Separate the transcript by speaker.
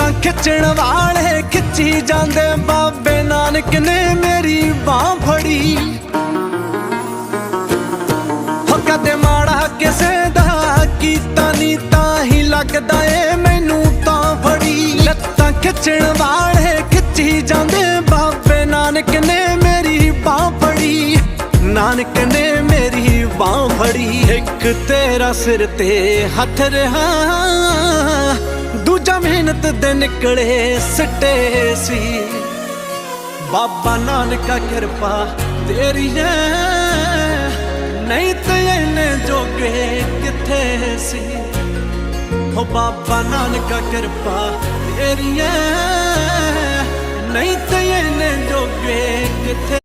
Speaker 1: ਖਿੱਚਣ ਵਾਲੇ ਖਿੱਚੀ ਜਾਂਦੇ ਬਾਬੇ ਨਾਨਕ ਨੇ ਮੇਰੀ ਬਾਹ ਫੜੀ। ਹੋ ਕਦੇ ਮਾੜਾ ਕਿਸੇ ਦਾ ਕੀਤਾ ਨਹੀਂ, ਤਾਂ ਹੀ ਲੱਗਦਾ ਏ ਮੈਨੂੰ ਤਾਂ ਫੜੀ। ਲੱਤਾਂ ਖਿੱਚਣ ਵਾਲੇ ਖਿੱਚੀ ਜਾਂਦੇ ਬਾਬੇ ਨਾਨਕ ਨੇ ਮੇਰੀ ਬਾਹ ਫੜੀ। ਨਾਨਕ ਨੇ ਮੇਰੀ ਬਾਹ ਫੜੀ। ਇੱਕ ਤੇਰਾ ਸਿਰ ਤੇ ਹੱਥ ਰਹਾ। ਦੂਜਾ ਮਿਹਨਤ ਦੇ ਨਿਕਲੇ ਸੱਟੇ ਸੀ। ਬਾਬਾ ਨਾਨਕਾ ਕਿਰਪਾ ਤੇਰੀ ਹੈ ਨਹੀਂ ਤੇ ਇਹਨੇ ਜੋਗੇ ਕਿੱਥੇ ਸੀ। ਹੋ ਬਾਬਾ ਨਾਨਕਾ ਕਿਰਪਾ ਤੇਰੀ ਹੈ ਨਹੀਂ ਤੇ ਇਹਨੇ ਜੋਗੇ ਕਿੱਥੇ